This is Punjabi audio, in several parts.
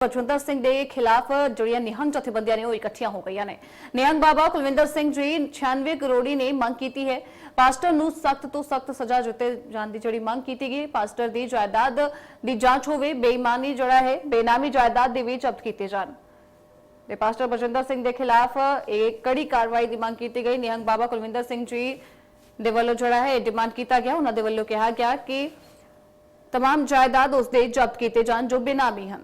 ਬਚਵੰਦਰ ਸਿੰਘ ਦੇ ਖਿਲਾਫ ਜਿਹੜੀਆਂ ਨਿਹੰਗ ਜਥੇਬੰਦੀਆਂ ਨੇ ਉਹ ਇਕੱਠੀਆਂ ਹੋ ਗਈਆਂ ਨੇ ਨਿਹੰਗ ਬਾਬਾ ਕੁਲਵਿੰਦਰ ਸਿੰਘ ਜੀ 96 ਕਰੋੜੀ ਨੇ ਮੰਗ ਕੀਤੀ ਹੈ ਪਾਸਟਰ ਨੂੰ ਸਖਤ ਤੋਂ ਸਖਤ ਸਜ਼ਾ ਦਿੱਤੇ ਜਾਣ ਦੀ ਜਿਹੜੀ ਮੰਗ ਕੀਤੀ ਗਈ ਪਾਸਟਰ ਦੀ ਜਾਇਦਾਦ ਦੀ ਜਾਂਚ ਹੋਵੇ ਬੇਈਮਾਨੀ ਜਿਹੜਾ ਹੈ ਬੇਨਾਮੀ ਜਾਇਦਾਦ ਦੇ ਵੀ ਜ਼ਬਤ ਕੀਤੇ ਜਾਣ ਤੇ ਪਾਸਟਰ ਬਚਵੰਦਰ ਸਿੰਘ ਦੇ ਖਿਲਾਫ ਇਹ ਕੜੀ ਕਾਰਵਾਈ ਦੀ ਮੰਗ ਕੀਤੀ ਗਈ ਨਿਹੰਗ ਬਾਬਾ ਕੁਲਵਿੰਦਰ ਸਿੰਘ ਜੀ ਦੇ ਵੱਲੋਂ ਜਿਹੜਾ ਹੈ ਇਹ ਡਿਮਾਂਡ ਕੀਤਾ ਗਿਆ ਉਹਨਾਂ ਦੇ ਵੱਲੋਂ ਕਿਹਾ ਗਿਆ ਕਿ तमाम जायदाद उस दे जब्त किए जान जो बेनामी हैं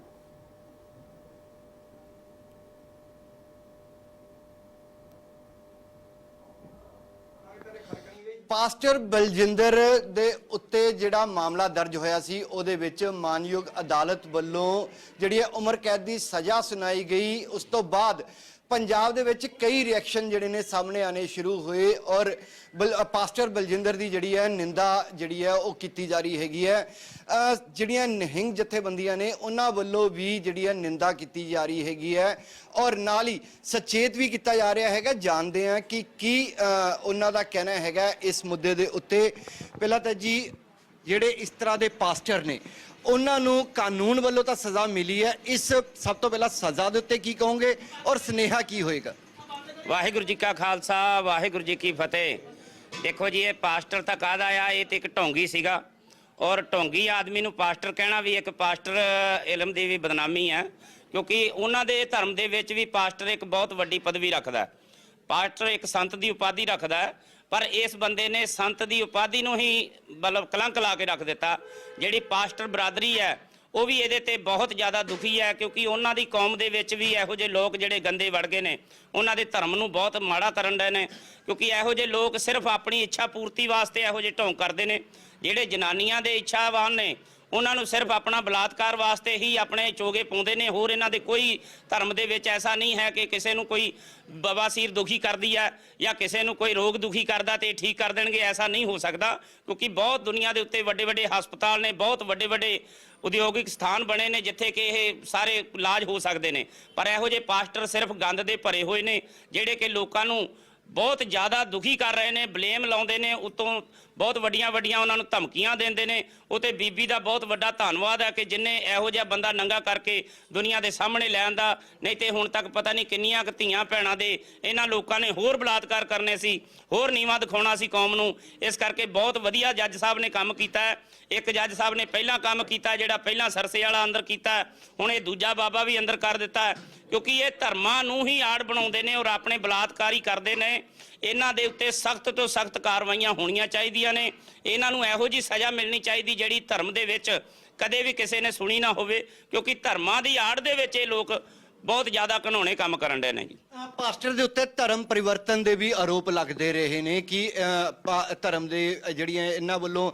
ਪਾਸਟਰ ਬਲਜਿੰਦਰ ਦੇ ਉੱਤੇ ਜਿਹੜਾ ਮਾਮਲਾ ਦਰਜ ਹੋਇਆ ਸੀ, ਉਹਦੇ ਵਿੱਚ ਮਾਨਯੋਗ ਅਦਾਲਤ ਵੱਲੋਂ ਜਿਹੜੀ ਹੈ ਉਮਰ ਕੈਦ ਦੀ ਸਜ਼ਾ ਸੁਣਾਈ ਗਈ। ਉਸ ਤੋਂ ਬਾਅਦ ਪੰਜਾਬ ਦੇ ਵਿੱਚ ਕਈ ਰਿਐਕਸ਼ਨ ਜਿਹੜੇ ਨੇ ਸਾਹਮਣੇ ਆਣੇ ਸ਼ੁਰੂ ਹੋਏ ਔਰ ਬਲ- ਪਾਸਟਰ ਬਲਜਿੰਦਰ ਦੀ ਜਿਹੜੀ ਹੈ ਨਿੰਦਾ ਜਿਹੜੀ ਹੈ ਉਹ ਕੀਤੀ ਜਾ ਰਹੀ ਹੈਗੀ ਹੈ। ਜਿਹੜੀਆਂ ਨਿਹੰਗ ਜਥੇਬੰਦੀਆਂ ਨੇ ਉਹਨਾਂ ਵੱਲੋਂ ਵੀ ਜਿਹੜੀ ਹੈ ਨਿੰਦਾ ਕੀਤੀ ਜਾ ਰਹੀ ਹੈਗੀ ਹੈ ਔਰ ਨਾਲ ਹੀ ਸਚੇਤ ਵੀ ਕੀਤਾ ਜਾ ਰਿਹਾ ਹੈਗਾ। ਜਾਣਦੇ ਆ ਕਿ ਕੀ ਉਹਨਾਂ ਦਾ ਕਹਿਣਾ ਹੈਗਾ ਇਸ ਮੁੱਦੇ ਦੇ ਉੱਤੇ। ਪਹਿਲਾਂ ਤਾਂ ਜੀ ਜਿਹੜੇ ਇਸ ਤਰ੍ਹਾਂ ਦੇ ਪਾਸਟਰ ਨੇ, ਉਹਨਾਂ ਨੂੰ ਕਾਨੂੰਨ ਵੱਲੋਂ ਤਾਂ ਸਜ਼ਾ ਮਿਲੀ ਹੈ। ਇਸ ਸਭ ਤੋਂ ਪਹਿਲਾਂ ਸਜ਼ਾ ਦੇ ਉੱਤੇ ਕੀ ਕਹੋਗੇ ਔਰ ਸਨੇਹਾ ਕੀ ਹੋਏਗਾ? ਵਾਹਿਗੁਰੂ ਜੀ ਕਾ ਖਾਲਸਾ, ਵਾਹਿਗੁਰੂ ਜੀ ਕੀ ਫਤਿਹ। ਦੇਖੋ ਜੀ, ਇਹ ਪਾਸਟਰ ਤਾਂ ਕਾਹਦਾ ਆ ਇਹ ਤੇ ਇੱਕ ਢੋਂਗੀ ਸੀਗਾ। ਔਰ ਢੋਂਗੀ ਆਦਮੀ ਨੂੰ ਪਾਸਟਰ ਕਹਿਣਾ ਵੀ ਇੱਕ ਪਾਸਟਰ ਇਲਮ ਦੀ ਵੀ ਬਦਨਾਮੀ ਹੈ, ਕਿਉਂਕਿ ਉਹਨਾਂ ਦੇ ਧਰਮ ਦੇ ਵਿੱਚ ਵੀ ਪਾਸਟਰ ਇੱਕ ਬਹੁਤ ਵੱਡੀ ਪਦਵੀ ਰੱਖਦਾ ਪਾਸਟਰ ਇੱਕ ਸੰਤ ਦੀ ਉਪਾਧੀ ਰੱਖਦਾ ਪਰ ਇਸ ਬੰਦੇ ਨੇ ਸੰਤ ਦੀ ਉਪਾਧੀ ਨੂੰ ਹੀ ਮਤਲਬ ਕਲੰਕ ਲਾ ਕੇ ਰੱਖ ਦਿੱਤਾ। ਜਿਹੜੀ ਪਾਸਟਰ ਬਰਾਦਰੀ ਹੈ, ਉਹ ਵੀ ਇਹਦੇ ਤੇ ਬਹੁਤ ਜ਼ਿਆਦਾ ਦੁਖੀ ਹੈ ਕਿਉਂਕਿ ਉਹਨਾਂ ਦੀ ਕੌਮ ਦੇ ਵਿੱਚ ਵੀ ਇਹੋ ਜਿਹੇ ਲੋਕ ਜਿਹੜੇ ਗੰਦੇ ਵੜ ਗਏ ਨੇ, ਉਹਨਾਂ ਦੇ ਧਰਮ ਨੂੰ ਬਹੁਤ ਮਾੜਾ ਕਰਨ ਰਹੇ ਨੇ ਕਿਉਂਕਿ ਇਹੋ ਜਿਹੇ ਲੋਕ ਸਿਰਫ ਆਪਣੀ ਇੱਛਾ ਪੂਰਤੀ ਵਾਸਤੇ ਇਹੋ ਜਿਹੇ ਢੋਂਗ ਕਰਦੇ ਨੇ, ਜਿਹੜੇ ਜਨਾਨੀਆਂ ਦੇ ਇੱਛਾਵਾਨ ਨੇ ਉਹਨਾਂ ਨੂੰ ਸਿਰਫ ਆਪਣਾ ਬਲਾਤਕਾਰ ਵਾਸਤੇ ਹੀ ਆਪਣੇ ਚੋਗੇ ਪਾਉਂਦੇ ਨੇ। ਹੋਰ ਇਹਨਾਂ ਦੇ ਕੋਈ ਧਰਮ ਦੇ ਵਿੱਚ ਐਸਾ ਨਹੀਂ ਹੈ ਕਿ ਕਿਸੇ ਨੂੰ ਕੋਈ ਬਵਾਸੀਰ ਦੁਖੀ ਕਰਦੀ ਹੈ ਜਾਂ ਕਿਸੇ ਨੂੰ ਕੋਈ ਰੋਗ ਦੁਖੀ ਕਰਦਾ ਤੇ ਇਹ ਠੀਕ ਕਰ ਦੇਣਗੇ, ਐਸਾ ਨਹੀਂ ਹੋ ਸਕਦਾ। ਕਿਉਂਕਿ ਬਹੁਤ ਦੁਨੀਆ ਦੇ ਉੱਤੇ ਵੱਡੇ ਵੱਡੇ ਹਸਪਤਾਲ ਨੇ, ਬਹੁਤ ਵੱਡੇ ਵੱਡੇ ਉਦਯੋਗਿਕ ਸਥਾਨ ਬਣੇ ਨੇ ਜਿੱਥੇ ਕਿ ਇਹ ਸਾਰੇ ਇਲਾਜ ਹੋ ਸਕਦੇ ਨੇ। ਪਰ ਇਹੋ ਜਿਹੇ ਪਾਸਟਰ ਸਿਰਫ ਗੰਦ ਦੇ ਭਰੇ ਹੋਏ ਨੇ, ਜਿਹੜੇ ਕਿ ਲੋਕਾਂ ਨੂੰ ਬਹੁਤ ਜ਼ਿਆਦਾ ਦੁਖੀ ਕਰ ਰਹੇ ਨੇ, ਬਲੇਮ ਲਾਉਂਦੇ ਨੇ, ਉਤੋਂ ਬਹੁਤ ਵੱਡੀਆਂ ਵੱਡੀਆਂ ਉਹਨਾਂ ਨੂੰ ਧਮਕੀਆਂ ਦਿੰਦੇ ਨੇ ਉਹ ਤੇ ਬੀਬੀ ਦਾ ਬਹੁਤ ਵੱਡਾ ਧੰਨਵਾਦ ਹੈ ਕਿ ਜਿਨੇ ਇਹੋ ਜਿਹਾ ਬੰਦਾ ਨੰਗਾ ਕਰਕੇ ਦੁਨੀਆ ਦੇ ਸਾਹਮਣੇ ਲੈ ਆਂਦਾ, ਨਹੀਂ ਤੇ ਹੁਣ ਤੱਕ ਪਤਾ ਨਹੀਂ ਕਿੰਨੀਆਂ ਕੁ ਧੀਆਂ ਭੈਣਾਂ ਦੇ ਇਹਨਾਂ ਲੋਕਾਂ ਨੇ ਹੋਰ ਬਲਾਤਕਾਰ ਕਰਨੇ ਸੀ, ਹੋਰ ਨੀਵਾਂ ਦਿਖਾਉਣਾ ਸੀ ਕੌਮ ਨੂੰ, ਇਸ ਕਰਕੇ ਬਹੁਤ ਵਧੀਆ ਜੱਜ ਸਾਹਿਬ ਨੇ ਕੰਮ ਕੀਤਾ ਇੱਕ ਜੱਜ ਸਾਹਿਬ ਨੇ ਪਹਿਲਾਂ ਕੰਮ ਕੀਤਾ, ਜਿਹੜਾ ਪਹਿਲਾਂ ਸਰਸੇ ਵਾਲਾ ਅੰਦਰ ਕੀਤਾ ਹੁਣ ਇਹ ਦੂਜਾ ਬਾਬਾ ਵੀ ਅੰਦਰ ਕਰ ਦਿੱਤਾ ਕਿਉਂਕਿ ਇਹ ਧਰਮਾਂ ਨੂੰ ਹੀ ਆੜ ਬਣਾਉਂਦੇ ਨੇ ਔਰ ਆਪਣੇ ਬਲਾਤਕਾਰੀ ਕਰਦੇ ਨੇ। ਇਹਨਾਂ ਦੇ ਉੱਤੇ ਸਖਤ ਤੋਂ ਸਖਤ ਕਾਰਵਾਈਆਂ ਹੋਣੀਆਂ ਚਾਹੀਦੀਆਂ ਨੇ। ਇਹਨਾਂ ਨੂੰ ਇਹੋ ਜੀ ਸਜ਼ਾ ਮਿਲਣੀ ਚਾਹੀਦੀ ਜਿਹੜੀ ਧਰਮ ਦੇ ਵਿੱਚ ਕਦੇ ਵੀ ਕਿਸੇ ਨੇ ਸੁਣੀ ਨਾ ਹੋਵੇ। ਕਿਉਂਕਿ ਧਰਮਾਂ ਦੀ ਆੜ ਦੇ ਵਿੱਚ ਇਹ ਲੋਕ ਬਹੁਤ ਜ਼ਿਆਦਾ ਘਨੋਣੇ ਕੰਮ ਕਰਨ ਦੇ ਨੇ ਜੀ। ਪਾਸਟਰ ਦੇ ਉੱਤੇ ਧਰਮ ਪਰਿਵਰਤਨ ਦੇ ਵੀ ਆਰੋਪ ਲੱਗਦੇ ਰਹੇ ਨੇ ਕਿ ਧਰਮ ਦੇ ਜਿਹੜੀਆਂ ਇਹਨਾਂ ਵੱਲੋਂ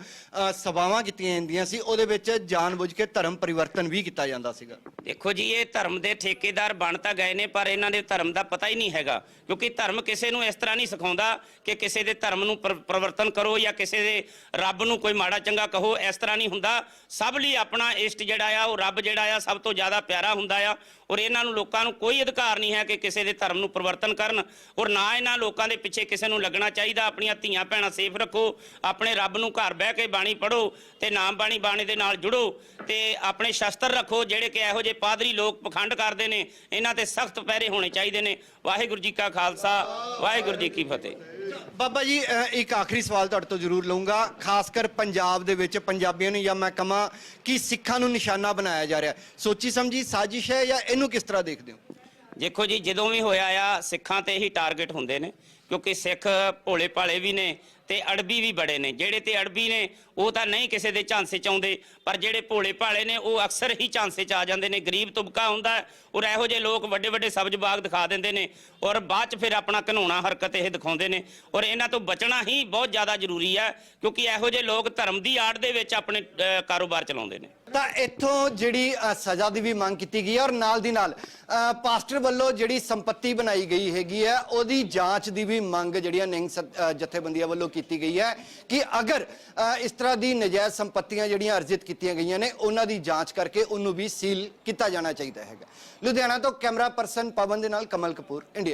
ਸਭਾਵਾਂ ਕੀਤੀਆਂ ਜਾਂਦੀਆਂ ਸੀ ਉਹਦੇ ਵਿੱਚ ਜਾਣਬੁੱਝ ਕੇ ਧਰਮ ਪਰਿਵਰਤਨ ਵੀ ਕੀਤਾ ਜਾਂਦਾ ਸੀਗਾ। ਦੇਖੋ ਜੀ ਇਹ ਧਰਮ ਦੇ ਠੇਕੇਦਾਰ ਬਣ ਤਾਂ ਗਏ ਨੇ ਪਰ ਇਹਨਾਂ ਦੇ ਧਰਮ ਦਾ ਪਤਾ ਹੀ ਨਹੀਂ ਹੈਗਾ ਕਿਉਂਕਿ ਧਰਮ ਕਿਸੇ ਨੂੰ ਇਸ ਤਰ੍ਹਾਂ ਨਹੀਂ ਸਿਖਾਉਂਦਾ ਕਿ ਕਿਸੇ ਦੇ ਧਰਮ ਨੂੰ ਪਰ- ਪਰਿਵਰਤਨ ਕਰੋ ਜਾਂ ਕਿਸੇ ਦੇ ਰੱਬ ਨੂੰ ਕੋਈ ਮਾੜਾ ਚੰਗਾ ਕਹੋ ਇਸ ਤਰ੍ਹਾਂ ਨਹੀਂ ਹੁੰਦਾ। ਸਭ ਲਈ ਆਪਣਾ ਇਸ਼ਟ ਜਿਹੜਾ ਆ ਉਹ ਰੱਬ ਜਿਹੜਾ ਆ ਸਭ ਤੋਂ ਜ਼ਿਆਦਾ ਪਿਆਰਾ ਹੁੰਦਾ ਆ ਔਰ ਇਹਨਾਂ ਨੂੰ ਲੋਕਾਂ ਨੂੰ ਕੋਈ ਅਧਿਕਾਰ ਨਹੀਂ ਹੈ ਕਿ ਕਿਸੇ ਦੇ ਧਰਮ ਨੂੰ ਪਰਿਵਰਤਨ ਕਰਨ ਔਰ ਨਾ ਇਹਨਾਂ ਲੋਕਾਂ ਦੇ ਪਿੱਛੇ ਕਿਸੇ ਨੂੰ ਲੱਗਣਾ ਚਾਹੀਦਾ। ਆਪਣੀਆਂ ਧੀਆਂ ਭੈਣਾਂ ਸੇਫ ਰੱਖੋ, ਆਪਣੇ ਰੱਬ ਨੂੰ ਘਰ ਬਹਿ ਕੇ ਬਾਣੀ ਪੜੋ ਤੇ ਨਾਮ ਬਾਣੀ ਬਾਣੀ ਦੇ ਨਾਲ ਜੁੜੋ ਤੇ ਆਪਣੇ ਸ਼ਸਤਰ ਰੱਖੋ ਜਿਹੜੇ ਕਿ ਇਹੋ ਜਿਹੇ ਪਾਦਰੀ ਲੋਕ ਪਖੰਡ ਕਰਦੇ ਨੇ। ਇਹਨਾਂ ਤੇ ਸਖਤ ਪਹਿਰੇ ਹੋਣੇ ਚਾਹੀਦੇ ਨੇ। ਵਾਹਿਗੁਰੂ ਜੀ ਕਾ ਖਾਲਸਾ, ਵਾਹਿਗੁਰੂ ਜੀ ਕੀ ਫਤਿਹ। ਬਾਬਾ ਜੀ ਅ, ਇੱਕ ਆਖਰੀ ਸਵਾਲ ਤੁਹਾਡੇ ਤੋਂ ਜ਼ਰੂਰ ਲਵਾਂਗਾ ਖਾਸ ਕਰ ਪੰਜਾਬ ਦੇ ਵਿੱਚ ਪੰਜਾਬੀਆਂ ਨੂੰ ਜਾਂ ਮੈਂ ਕਹਾਂ ਕਿ ਸਿੱਖਾਂ ਨੂੰ ਨਿਸ਼ਾਨਾ ਬਣਾਇਆ ਜਾ ਰਿਹਾ। ਸੋਚੀ ਸਮਝੀ ਸਾਜ਼ਿਸ਼ ਹੈ ਜਾਂ ਇਹਨੂੰ ਕਿਸ ਤਰ੍ਹਾਂ ਦੇਖਦੇ ਹੋ? ਦੇਖੋ ਜੀ ਜਦੋਂ ਵੀ ਹੋਇਆ ਆ ਸਿੱਖਾਂ ਤੇ ਹੀ ਟਾਰਗੇਟ ਹੁੰਦੇ ਨੇ ਕਿਉਂਕਿ ਸਿੱਖ ਭੋਲੇ ਭਾਲੇ ਵੀ ਨੇ ਤੇ ਅੜਬੀ ਵੀ ਬੜੇ ਨੇ। ਜਿਹੜੇ ਤੇ ਅੜਬੀ ਨੇ ਉਹ ਤਾਂ ਨਹੀਂ ਕਿਸੇ ਦੇ ਝਾਂਸੇ ਚ ਆਉਂਦੇ ਪਰ ਜਿਹੜੇ ਭੋਲੇ ਭਾਲੇ ਨੇ ਉਹ ਅਕਸਰ ਹੀ ਝਾਂਸੇ ਚ ਆ ਜਾਂਦੇ ਨੇ। ਗਰੀਬ ਤੁਬਕਾ ਹੁੰਦਾ ਔਰ ਇਹੋ ਜਿਹੇ ਲੋਕ ਵੱਡੇ ਵੱਡੇ ਸਬਜ਼ ਬਾਗ ਦਿਖਾ ਦਿੰਦੇ ਨੇ ਔਰ ਬਾਅਦ ਚ ਫਿਰ ਆਪਣਾ ਘਨੋਣਾ ਹਰਕਤ ਇਹ ਦਿਖਾਉਂਦੇ ਨੇ। ਔਰ ਇਹਨਾਂ ਤੋਂ ਬਚਣਾ ਹੀ ਬਹੁਤ ਜ਼ਿਆਦਾ ਜ਼ਰੂਰੀ ਹੈ ਕਿਉਂਕਿ ਇਹੋ ਜਿਹੇ ਲੋਕ ਧਰਮ ਦੀ ਆੜ ਦੇ ਵਿੱਚ ਆਪਣੇ ਅਹ, ਕਾਰੋਬਾਰ ਚਲਾਉਂਦੇ ਨੇ। ਤਾਂ ਇੱਥੋਂ ਜਿਹੜੀ ਸਜ਼ਾ ਦੀ ਵੀ ਮੰਗ ਕੀਤੀ ਗਈ ਹੈ ਔਰ ਨਾਲ ਦੀ ਨਾਲ ਅ, ਪਾਸਟਰ ਵੱਲੋਂ ਜਿਹੜੀ ਸੰਪਤੀ ਬਣਾਈ ਗਈ ਹੈਗੀ ਹੈ ਉਹਦੀ ਜਾਂਚ ਦੀ ਵੀ ਮੰਗ ਜਿਹੜੀਆਂ ਨਿਹੰਗ ਸ- ਜਥੇਬੰਦੀਆਂ ਵੱਲੋਂ ਕੀਤੀ ਕੀਤੀ ਗਈ ਹੈ ਕਿ ਅਗਰ ਅ, ਇਸ ਤਰ੍ਹਾਂ ਦੀ ਨਜਾਇਜ਼ ਸੰਪਤੀਆਂ ਜਿਹੜੀਆਂ ਅਰਜਿਤ ਕੀਤੀਆਂ ਗਈਆਂ ਨੇ ਉਹਨਾਂ ਦੀ ਜਾਂਚ ਕਰਕੇ ਉਹਨੂੰ ਵੀ ਸੀਲ ਕੀਤਾ ਜਾਣਾ ਚਾਹੀਦਾ ਹੈਗਾ। ਲੁਧਿਆਣਾ ਤੋਂ ਕੈਮਰਾ ਪਰਸਨ ਪਵਨ ਦੇ ਨਾਲ ਕਮਲ ਕਪੂਰ ਇੰਡੀਆ।